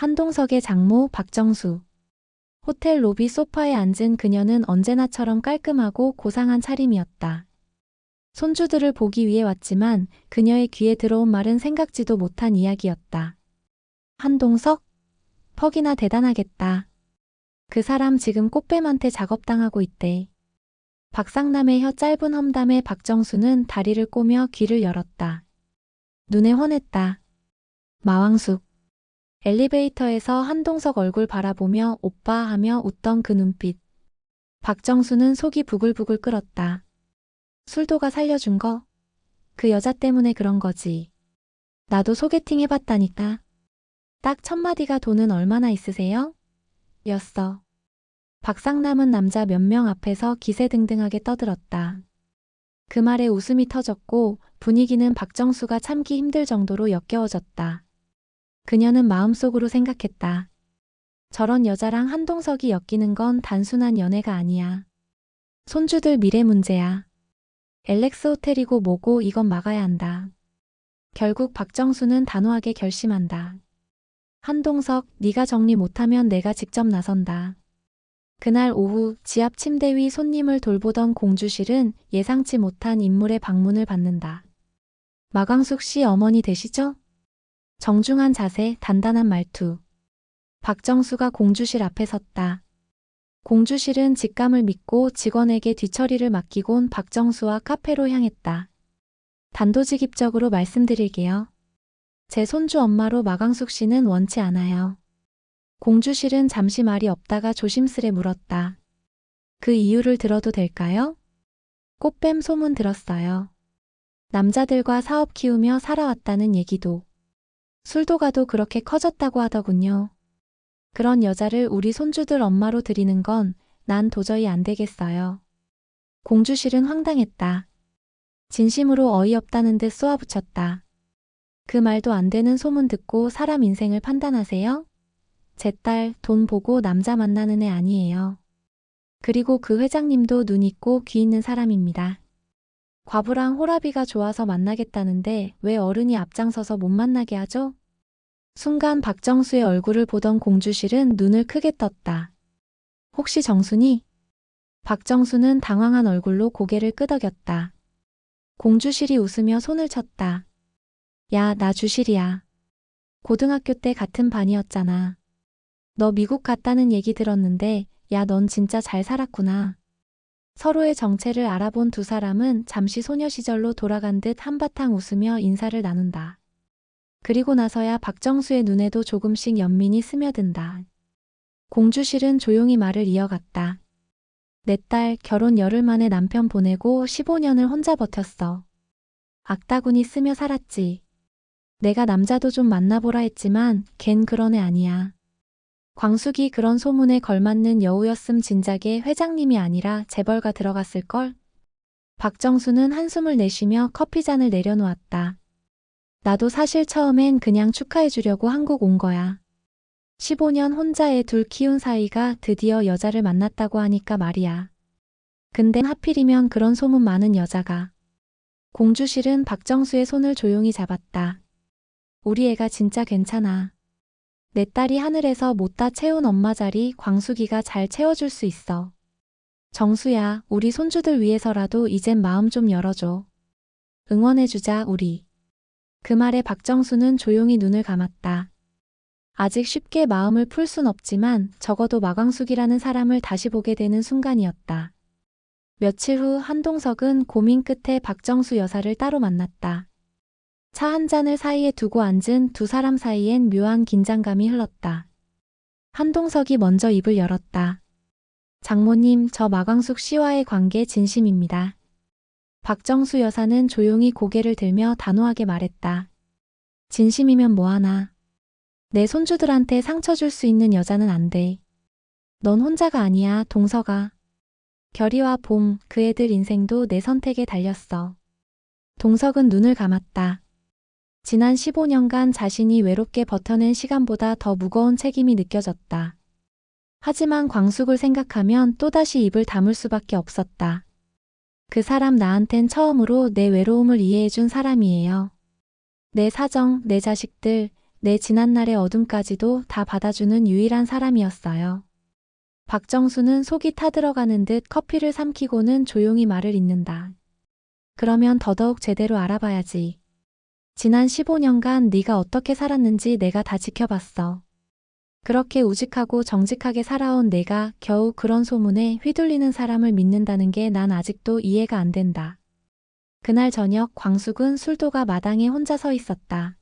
한동석의 장모 박정수. 호텔 로비 소파에 앉은 그녀는 언제나처럼 깔끔하고 고상한 차림이었다. 손주들을 보기 위해 왔지만 그녀의 귀에 들어온 말은 생각지도 못한 이야기였다. 한동석? 퍽이나 대단하겠다. 그 사람 지금 꽃뱀한테 작업당하고 있대. 박상남의 혀 짧은 험담에 박정수는 다리를 꼬며 귀를 열었다. 눈에 환했다. 마왕숙. 엘리베이터에서 한동석 얼굴 바라보며 오빠 하며 웃던 그 눈빛. 박정수는 속이 부글부글 끓었다. 술도가 살려준 거? 그 여자 때문에 그런 거지. 나도 소개팅 해봤다니까. 딱 첫마디가 돈은 얼마나 있으세요? 였어. 박상남은 남자 몇 명 앞에서 기세등등하게 떠들었다. 그 말에 웃음이 터졌고 분위기는 박정수가 참기 힘들 정도로 역겨워졌다. 그녀는 마음속으로 생각했다. 저런 여자랑 한동석이 엮이는 건 단순한 연애가 아니야. 손주들 미래 문제야. 엘렉스 호텔이고 뭐고 이건 막아야 한다. 결국 박정수는 단호하게 결심한다. 한동석, 네가 정리 못하면 내가 직접 나선다. 그날 오후 지압 침대 위 손님을 돌보던 공주실은 예상치 못한 인물의 방문을 받는다. 마광숙 씨 어머니 되시죠? 정중한 자세, 단단한 말투. 박정수가 공주실 앞에 섰다. 공주실은 직감을 믿고 직원에게 뒤처리를 맡기곤 박정수와 카페로 향했다. 단도직입적으로 말씀드릴게요. 제 손주 엄마로 마광숙 씨는 원치 않아요. 공주실은 잠시 말이 없다가 조심스레 물었다. 그 이유를 들어도 될까요? 꽃뱀 소문 들었어요. 남자들과 사업 키우며 살아왔다는 얘기도. 술도 가도 그렇게 커졌다고 하더군요. 그런 여자를 우리 손주들 엄마로 들이는 건 난 도저히 안 되겠어요. 공주실은 황당했다. 진심으로 어이없다는 듯 쏘아붙였다. 그 말도 안 되는 소문 듣고 사람 인생을 판단하세요? 제 딸 돈 보고 남자 만나는 애 아니에요. 그리고 그 회장님도 눈 있고 귀 있는 사람입니다. 과부랑 호라비가 좋아서 만나겠다는데 왜 어른이 앞장서서 못 만나게 하죠? 순간 박정수의 얼굴을 보던 공주실은 눈을 크게 떴다. 혹시 정순이? 박정수는 당황한 얼굴로 고개를 끄덕였다. 공주실이 웃으며 손을 쳤다. 야, 나 주실이야. 고등학교 때 같은 반이었잖아. 너 미국 갔다는 얘기 들었는데, 야, 넌 진짜 잘 살았구나. 서로의 정체를 알아본 두 사람은 잠시 소녀 시절로 돌아간 듯 한바탕 웃으며 인사를 나눈다. 그리고 나서야 박정수의 눈에도 조금씩 연민이 스며든다. 공주실은 조용히 말을 이어갔다. 내 딸 결혼 열흘 만에 남편 보내고 15년을 혼자 버텼어. 악다구니 쓰며 살았지. 내가 남자도 좀 만나보라 했지만 걘 그런 애 아니야. 광숙이 그런 소문에 걸맞는 여우였음 진작에 회장님이 아니라 재벌가 들어갔을걸? 박정수는 한숨을 내쉬며 커피잔을 내려놓았다. 나도 사실 처음엔 그냥 축하해주려고 한국 온 거야. 15년 혼자 애 둘 키운 사이가 드디어 여자를 만났다고 하니까 말이야. 근데 하필이면 그런 소문 많은 여자가. 공주실은 박정수의 손을 조용히 잡았다. 우리 애가 진짜 괜찮아. 내 딸이 하늘에서 못다 채운 엄마 자리 광숙이가 잘 채워줄 수 있어. 정수야, 우리 손주들 위해서라도 이젠 마음 좀 열어줘. 응원해주자, 우리. 그 말에 박정수는 조용히 눈을 감았다. 아직 쉽게 마음을 풀 순 없지만 적어도 마광숙이라는 사람을 다시 보게 되는 순간이었다. 며칠 후 한동석은 고민 끝에 박정수 여사를 따로 만났다. 차 한 잔을 사이에 두고 앉은 두 사람 사이엔 묘한 긴장감이 흘렀다. 한동석이 먼저 입을 열었다. 장모님, 저 마광숙 씨와의 관계 진심입니다. 박정수 여사는 조용히 고개를 들며 단호하게 말했다. 진심이면 뭐하나. 내 손주들한테 상처 줄 수 있는 여자는 안 돼. 넌 혼자가 아니야, 동서가. 결이와 봄, 그 애들 인생도 내 선택에 달렸어. 동석은 눈을 감았다. 지난 15년간 자신이 외롭게 버텨낸 시간보다 더 무거운 책임이 느껴졌다. 하지만 광숙을 생각하면 또다시 입을 다물 수밖에 없었다. 그 사람 나한텐 처음으로 내 외로움을 이해해준 사람이에요. 내 사정, 내 자식들, 내 지난날의 어둠까지도 다 받아주는 유일한 사람이었어요. 박정수는 속이 타들어가는 듯 커피를 삼키고는 조용히 말을 잇는다. 그러면 더더욱 제대로 알아봐야지. 지난 15년간 네가 어떻게 살았는지 내가 다 지켜봤어. 그렇게 우직하고 정직하게 살아온 내가 겨우 그런 소문에 휘둘리는 사람을 믿는다는 게 난 아직도 이해가 안 된다. 그날 저녁 광숙은 술도가 마당에 혼자 서 있었다.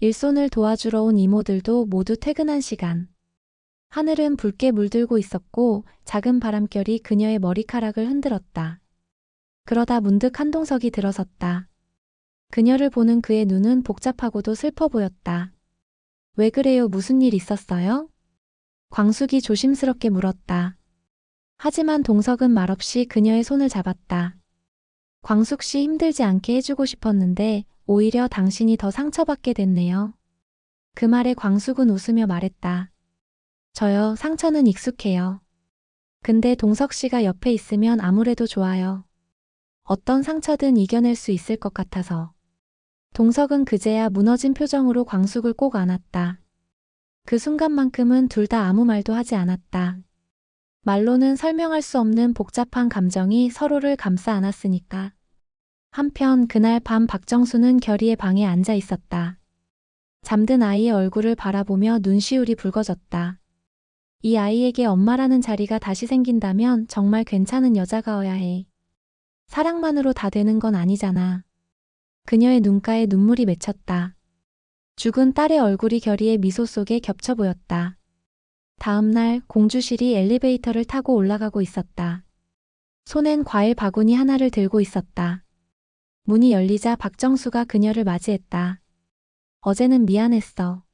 일손을 도와주러 온 이모들도 모두 퇴근한 시간. 하늘은 붉게 물들고 있었고 작은 바람결이 그녀의 머리카락을 흔들었다. 그러다 문득 한동석이 들어섰다. 그녀를 보는 그의 눈은 복잡하고도 슬퍼 보였다. 왜 그래요? 무슨 일 있었어요? 광숙이 조심스럽게 물었다. 하지만 동석은 말없이 그녀의 손을 잡았다. 광숙 씨 힘들지 않게 해주고 싶었는데 오히려 당신이 더 상처받게 됐네요. 그 말에 광숙은 웃으며 말했다. 저요, 상처는 익숙해요. 근데 동석 씨가 옆에 있으면 아무래도 좋아요. 어떤 상처든 이겨낼 수 있을 것 같아서. 동석은 그제야 무너진 표정으로 광숙을 꼭 안았다. 그 순간만큼은 둘 다 아무 말도 하지 않았다. 말로는 설명할 수 없는 복잡한 감정이 서로를 감싸 안았으니까. 한편 그날 밤 박정수는 결의의 방에 앉아 있었다. 잠든 아이의 얼굴을 바라보며 눈시울이 붉어졌다. 이 아이에게 엄마라는 자리가 다시 생긴다면 정말 괜찮은 여자가 어야 해. 사랑만으로 다 되는 건 아니잖아. 그녀의 눈가에 눈물이 맺혔다. 죽은 딸의 얼굴이 결의의 미소 속에 겹쳐 보였다. 다음 날 공주실이 엘리베이터를 타고 올라가고 있었다. 손엔 과일 바구니 하나를 들고 있었다. 문이 열리자 박정수가 그녀를 맞이했다. 어제는 미안했어.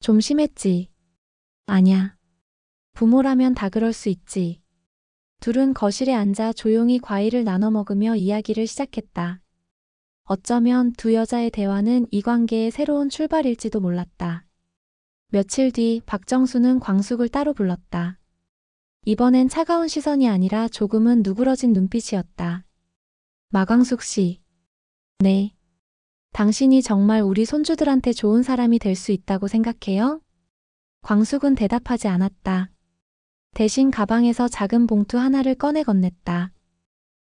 좀 심했지. 아냐. 부모라면 다 그럴 수 있지. 둘은 거실에 앉아 조용히 과일을 나눠 먹으며 이야기를 시작했다. 어쩌면 두 여자의 대화는 이 관계의 새로운 출발일지도 몰랐다. 며칠 뒤 박정수는 광숙을 따로 불렀다. 이번엔 차가운 시선이 아니라 조금은 누그러진 눈빛이었다. 마광숙 씨. 네. 당신이 정말 우리 손주들한테 좋은 사람이 될 수 있다고 생각해요? 광숙은 대답하지 않았다. 대신 가방에서 작은 봉투 하나를 꺼내 건넸다.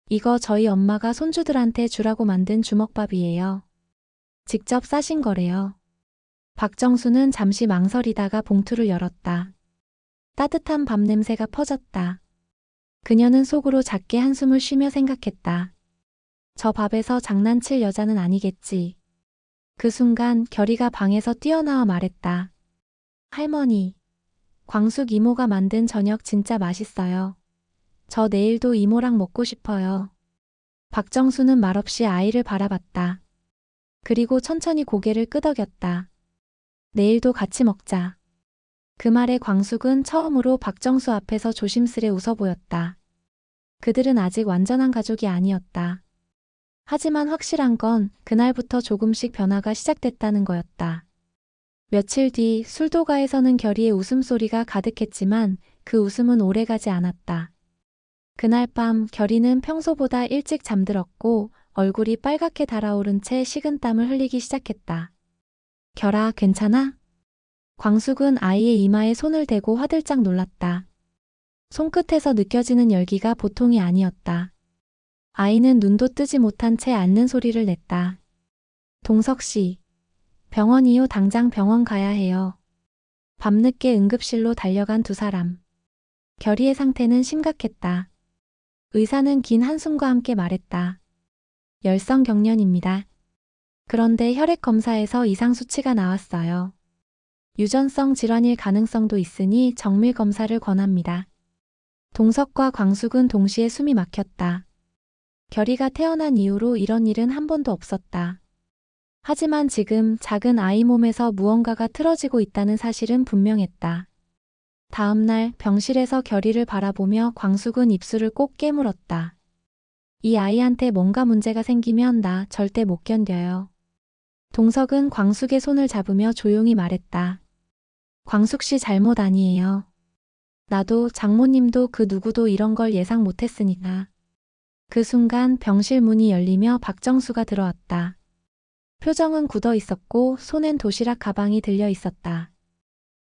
이거 저희 엄마가 손주들한테 주라고 만든 주먹밥이에요. 직접 싸신 거래요. 박정수는 잠시 망설이다가 봉투를 열었다. 따뜻한 밥 냄새가 퍼졌다. 그녀는 속으로 작게 한숨을 쉬며 생각했다. 저 밥에서 장난칠 여자는 아니겠지. 그 순간 결이가 방에서 뛰어나와 말했다. 할머니, 광숙 이모가 만든 저녁 진짜 맛있어요. 저 내일도 이모랑 먹고 싶어요. 박정수는 말없이 아이를 바라봤다. 그리고 천천히 고개를 끄덕였다. 내일도 같이 먹자. 그 말에 광숙은 처음으로 박정수 앞에서 조심스레 웃어 보였다. 그들은 아직 완전한 가족이 아니었다. 하지만 확실한 건 그날부터 조금씩 변화가 시작됐다는 거였다. 며칠 뒤 술도가에서는 결의의 웃음소리가 가득했지만 그 웃음은 오래가지 않았다. 그날 밤 결이는 평소보다 일찍 잠들었고 얼굴이 빨갛게 달아오른 채 식은땀을 흘리기 시작했다. 결아, 괜찮아? 광숙은 아이의 이마에 손을 대고 화들짝 놀랐다. 손끝에서 느껴지는 열기가 보통이 아니었다. 아이는 눈도 뜨지 못한 채 앓는 소리를 냈다. 동석 씨. 병원이요, 당장 병원 가야 해요. 밤늦게 응급실로 달려간 두 사람. 결의의 상태는 심각했다. 의사는 긴 한숨과 함께 말했다. 열성 경련입니다. 그런데 혈액 검사에서 이상 수치가 나왔어요. 유전성 질환일 가능성도 있으니 정밀 검사를 권합니다. 동석과 광숙은 동시에 숨이 막혔다. 결이가 태어난 이후로 이런 일은 한 번도 없었다. 하지만 지금 작은 아이 몸에서 무언가가 틀어지고 있다는 사실은 분명했다. 다음 날 병실에서 결의를 바라보며 광숙은 입술을 꼭 깨물었다. 이 아이한테 뭔가 문제가 생기면 나 절대 못 견뎌요. 동석은 광숙의 손을 잡으며 조용히 말했다. 광숙 씨 잘못 아니에요. 나도 장모님도 그 누구도 이런 걸 예상 못했으니까. 그 순간 병실 문이 열리며 박정수가 들어왔다. 표정은 굳어 있었고 손엔 도시락 가방이 들려 있었다.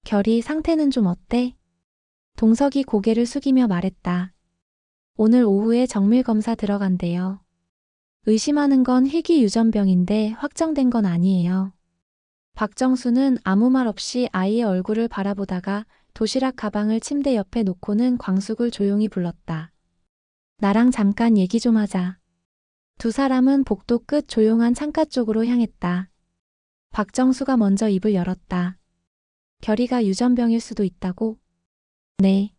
결이 상태는 좀 어때? 동석이 고개를 숙이며 말했다. 오늘 오후에 정밀 검사 들어간대요. 의심하는 건 희귀 유전병인데 확정된 건 아니에요. 박정수는 아무 말 없이 아이의 얼굴을 바라보다가 도시락 가방을 침대 옆에 놓고는 광숙을 조용히 불렀다. 나랑 잠깐 얘기 좀 하자. 두 사람은 복도 끝 조용한 창가 쪽으로 향했다. 박정수가 먼저 입을 열었다. 결이가 유전병일 수도 있다고? 네.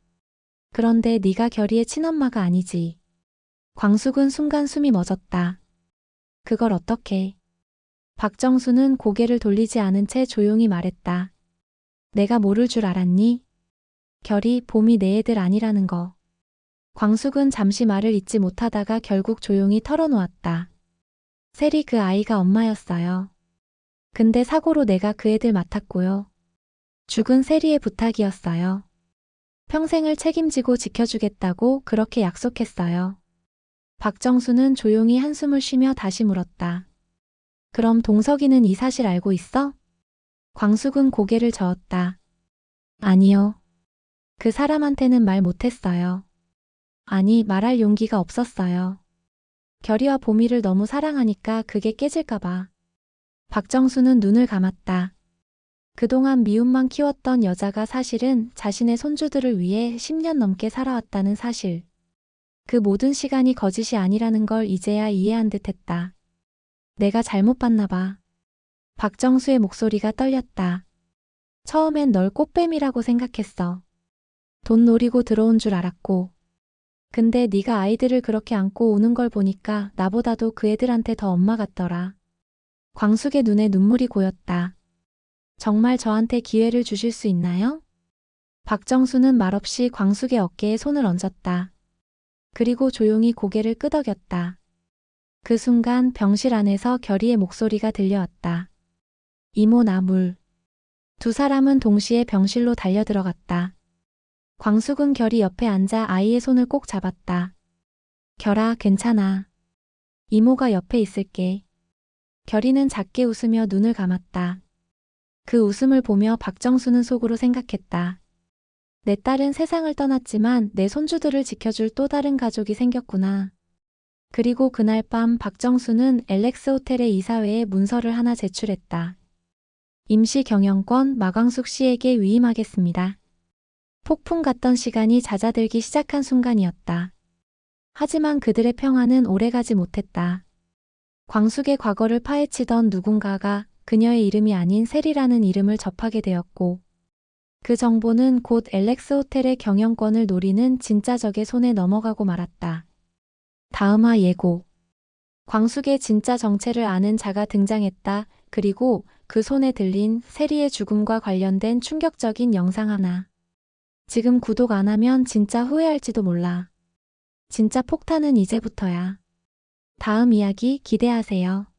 그런데 네가 결이의 친엄마가 아니지. 광숙은 순간 숨이 멎었다. 그걸 어떻게? 박정수는 고개를 돌리지 않은 채 조용히 말했다. 내가 모를 줄 알았니? 결이 봄이 내 애들 아니라는 거. 광숙은 잠시 말을 잇지 못하다가 결국 조용히 털어놓았다. 셀이 그 아이가 엄마였어요. 근데 사고로 내가 그 애들 맡았고요. 죽은 세리의 부탁이었어요. 평생을 책임지고 지켜주겠다고 그렇게 약속했어요. 박정수는 조용히 한숨을 쉬며 다시 물었다. 그럼 동석이는 이 사실 알고 있어? 광숙은 고개를 저었다. 아니요. 그 사람한테는 말 못했어요. 아니, 말할 용기가 없었어요. 결이와 보미를 너무 사랑하니까 그게 깨질까봐. 박정수는 눈을 감았다. 그동안 미움만 키웠던 여자가 사실은 자신의 손주들을 위해 10년 넘게 살아왔다는 사실. 그 모든 시간이 거짓이 아니라는 걸 이제야 이해한 듯 했다. 내가 잘못 봤나 봐. 박정수의 목소리가 떨렸다. 처음엔 널 꽃뱀이라고 생각했어. 돈 노리고 들어온 줄 알았고. 근데 네가 아이들을 그렇게 안고 우는 걸 보니까 나보다도 그 애들한테 더 엄마 같더라. 광숙의 눈에 눈물이 고였다. 정말 저한테 기회를 주실 수 있나요? 박정수는 말없이 광숙의 어깨에 손을 얹었다. 그리고 조용히 고개를 끄덕였다. 그 순간 병실 안에서 결의의 목소리가 들려왔다. 이모 나물. 두 사람은 동시에 병실로 달려 들어갔다. 광숙은 결이 옆에 앉아 아이의 손을 꼭 잡았다. 결아, 괜찮아. 이모가 옆에 있을게. 결이는 작게 웃으며 눈을 감았다. 그 웃음을 보며 박정수는 속으로 생각했다. 내 딸은 세상을 떠났지만 내 손주들을 지켜줄 또 다른 가족이 생겼구나. 그리고 그날 밤 박정수는 엘렉스 호텔의 이사회에 문서를 하나 제출했다. 임시 경영권 마광숙 씨에게 위임하겠습니다. 폭풍 같던 시간이 잦아들기 시작한 순간이었다. 하지만 그들의 평화는 오래가지 못했다. 광숙의 과거를 파헤치던 누군가가 그녀의 이름이 아닌 셀이라는 이름을 접하게 되었고, 그 정보는 곧 엘렉스 호텔의 경영권을 노리는 진짜 적의 손에 넘어가고 말았다. 다음화 예고. 광숙의 진짜 정체를 아는 자가 등장했다. 그리고 그 손에 들린 세리의 죽음과 관련된 충격적인 영상 하나. 지금 구독 안 하면 진짜 후회할지도 몰라. 진짜 폭탄은 이제부터야. 다음 이야기 기대하세요.